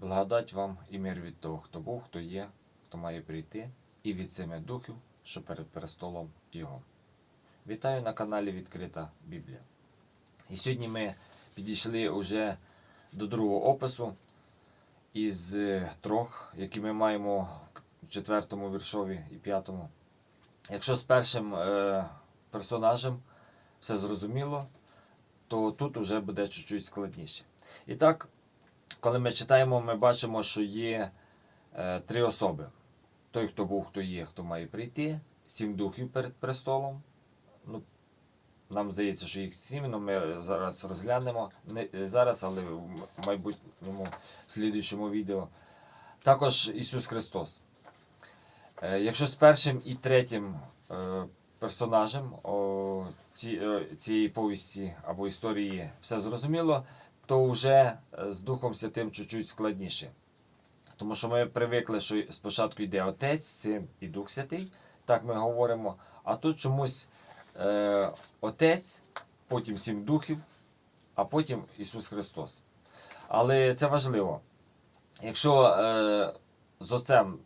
Благодать вам і мир від того, хто був, хто є, хто має прийти, і від семи духів, що перед престолом Його. Вітаю на каналі Відкрита Біблія. І сьогодні ми підійшли уже до другого опису із трьох, які ми маємо в четвертому віршові і п'ятому. Якщо з першим е, персонажем все зрозуміло, то тут уже буде чуть-чуть складніше. І так, коли ми читаємо, ми бачимо, що є е, три особи: той, хто був, хто є, хто має прийти, сім духів перед престолом. Ну, нам здається, що їх сім, але ми зараз розглянемо. Не е, зараз, але в майбутньому в слідуючому відео. Також Ісус Христос. Е, Якщо з першим і третім е, персонажем о, ці, е, цієї повісті або історії все зрозуміло, то вже е, з Духом Святим чуть-чуть складніше. Тому що ми привикли, що спочатку йде Отець, Син і Дух Святий, так ми говоримо. А тут чомусь е, Отець, потім сім духів, а потім Ісус Христос. Але це важливо. Якщо е, з Отцем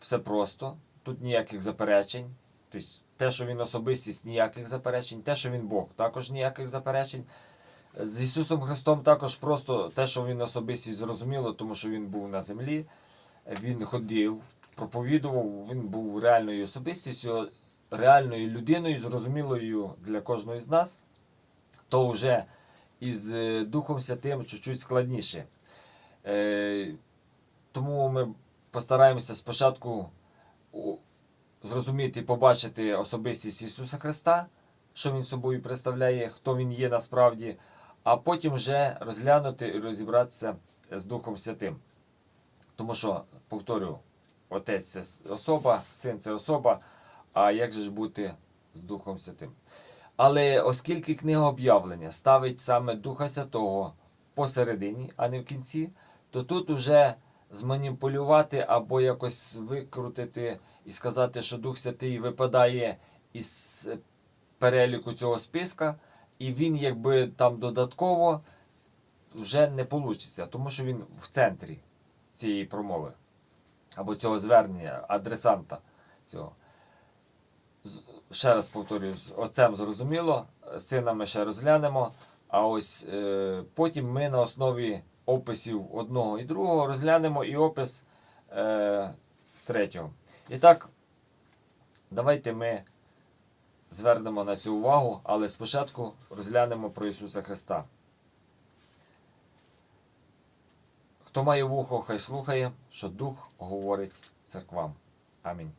все просто, тут ніяких заперечень. Тобто те, що він особистість, ніяких заперечень, те, що він Бог, також ніяких заперечень. З Ісусом Христом також просто те, що він особистість зрозуміло, тому що він був на землі, він ходив, проповідував, він був реальною особистістю, реальною людиною, зрозумілою для кожного з нас, то вже із е, Духом Святим чуть-чуть складніше. Е, тому ми постараємося спочатку зрозуміти, побачити особистість Ісуса Христа, що Він собою представляє, хто Він є насправді, а потім вже розглянути і розібратися з Духом Святим. Тому що, повторю, Отець це особа, син це особа, а як же ж бути з Духом Святим? Але оскільки книга об'явлення ставить саме Духа Святого посередині, а не в кінці, то тут уже зманіпулювати або якось викрутити і сказати, що Дух Святий випадає із переліку цього списка, і він якби там додатково вже не вийде, тому що він в центрі цієї промови або цього звернення адресанта цього. Ще раз повторюю, з отцем зрозуміло, сина ми ще розглянемо. А ось е, потім ми на основі описів одного і другого розглянемо і опис е, третього. І так, давайте ми звернемо на цю увагу, але спочатку розглянемо про Ісуса Христа. Хто має вухо, хай слухає, що Дух говорить церквам. Амінь.